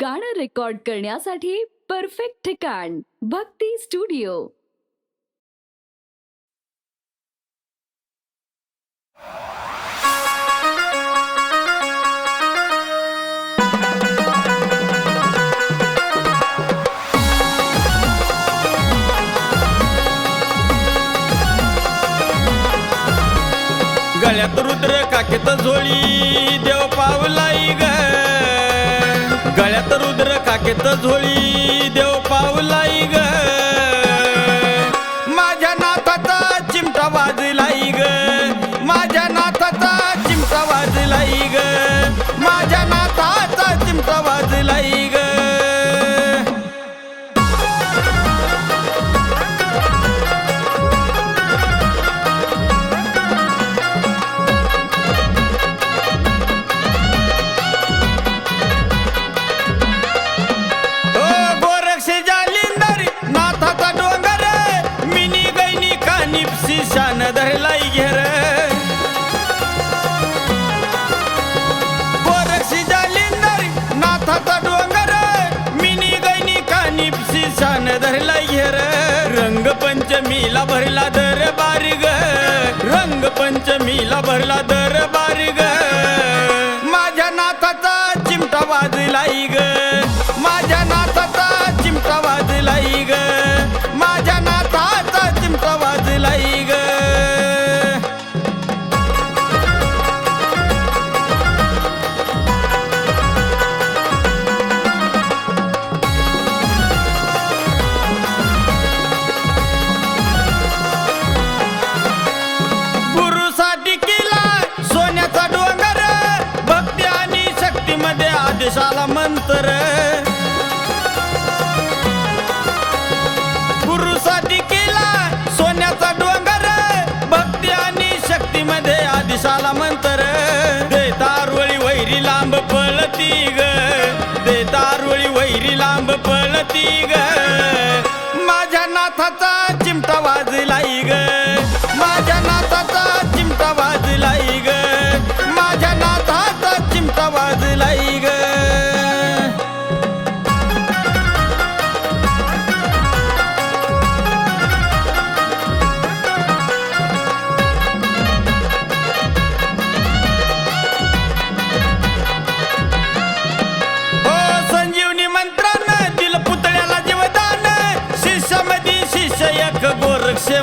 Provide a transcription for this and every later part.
गाणं रेकॉर्ड करण्यासाठी परफेक्ट ठिकाण भक्ती स्टुडिओ गळ्यात रुद्र काकेत झोळी डोक्यात झोळी देव पावलाई ग धरला घेर रंगपंचमीला भरला दर बारी ग रंगपंचमीला भरला दर बारी ग माझ्या नाथाचा चिमटा वाजला ग माझ्या नाथाचा चिमटा वाजलाई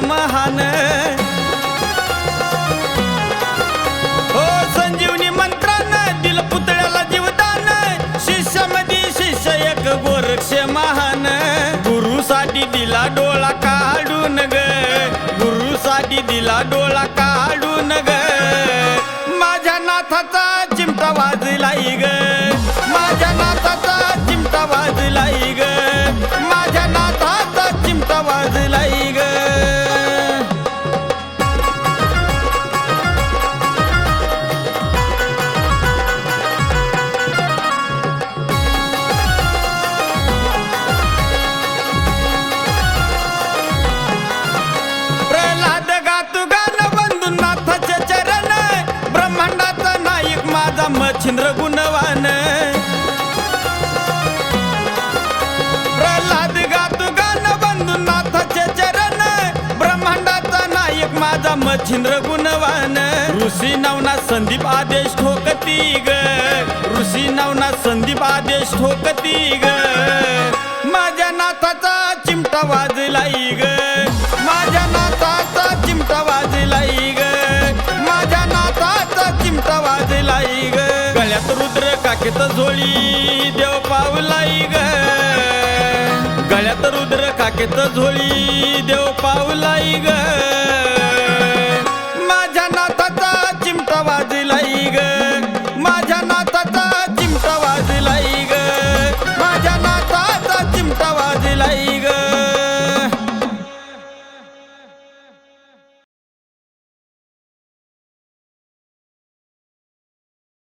महान छिंद्र गुणवान प्रल्हाद गातू गान बंधू नाथाचे चरण. ब्रह्मांडाचा नायक माझा मच्छिंद्र गुणवान. ऋषी नवना संदीप आदेश ठोकती ग. ऋषी नवना संदीप आदेश ठोकती ग. टाकत झोळी देव पावलाई ग. गळ्यात रुद्र काकेत झोळी देव पावलाई ग.